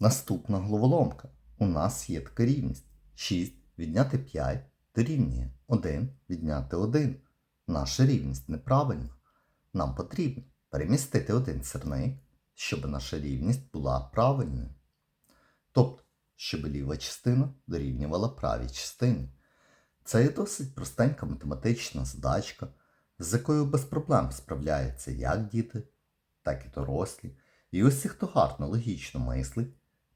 Наступна головоломка. У нас є така рівність. 6 відняти 5 дорівнює 1 відняти 1. Наша рівність неправильна. Нам потрібно перемістити один сірник, щоб наша рівність була правильною. Тобто, щоб ліва частина дорівнювала правій частині. Це є досить простенька математична задачка, з якою без проблем справляються як діти, так і дорослі. І усі, хто гарно логічно мислить,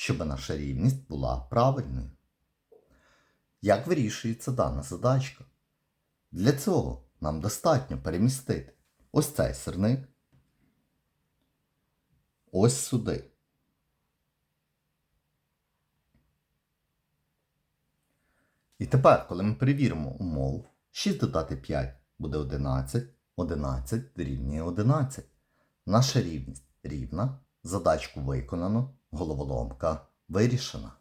щоб наша рівність була правильною. Як вирішується дана задачка? Для цього нам достатньо перемістити ось цей сирник ось сюди. І тепер, коли ми перевіримо умову, 6 додати 5 буде 11, 11 дорівнює 11. Наша рівність рівна, задачку виконано, головоломка вирішена.